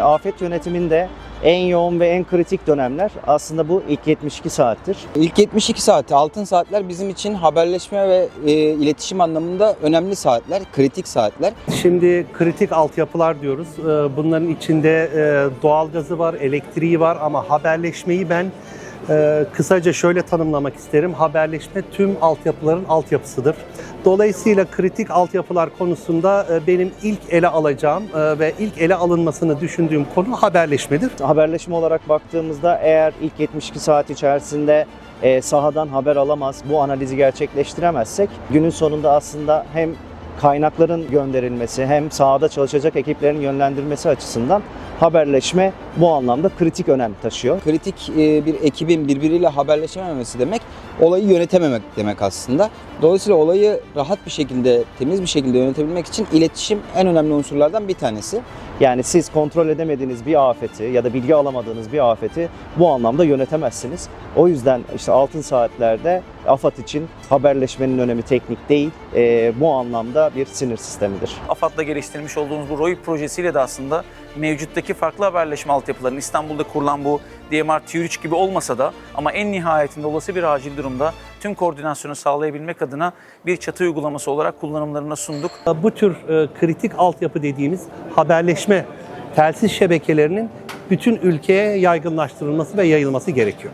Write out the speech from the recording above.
Afet yönetiminde en yoğun ve en kritik dönemler aslında bu ilk 72 saattir. İlk 72 saat, altın saatler bizim için haberleşme ve e, iletişim anlamında önemli saatler, kritik saatler. Şimdi kritik altyapılar diyoruz. Ee, Bunların içinde e, doğalgazı var, elektriği var ama haberleşmeyi ben e, kısaca şöyle tanımlamak isterim. Haberleşme tüm altyapıların altyapısıdır. Dolayısıyla kritik altyapılar konusunda e, benim ilk ele alacağım e, ve ilk ele alınmasını düşündüğüm konu haberleşmedir. Haberleşme olarak baktığımızda eğer ilk 72 saat içerisinde e, sahadan haber alamaz, bu analizi gerçekleştiremezsek günün sonunda aslında hem kaynakların gönderilmesi hem sahada çalışacak ekiplerin yönlendirilmesi açısından haberleşme bu anlamda kritik önem taşıyor. Kritik e, bir ekibin birbiriyle haberleşememesi demek, olayı yönetememek demek aslında. Dolayısıyla olayı rahat bir şekilde, temiz bir şekilde yönetebilmek için iletişim en önemli unsurlardan bir tanesi. Yani siz kontrol edemediğiniz bir afeti ya da bilgi alamadığınız bir afeti bu anlamda yönetemezsiniz. O yüzden işte altın saatlerde AFAD için haberleşmenin önemi teknik değil, e, bu anlamda bir sinir sistemidir. AFAD'la geliştirmiş olduğumuz bu ROI projesiyle de aslında mevcuttaki farklı haberleşme altyapılarının İstanbul'da kurulan bu DMR Tier-3 gibi olmasa da ama en nihayetinde olası bir acil durumda tüm koordinasyonu sağlayabilmek adına bir çatı uygulaması olarak kullanımlarına sunduk. Bu tür e, kritik altyapı dediğimiz haberleşme telsiz şebekelerinin bütün ülkeye yaygınlaştırılması ve yayılması gerekiyor.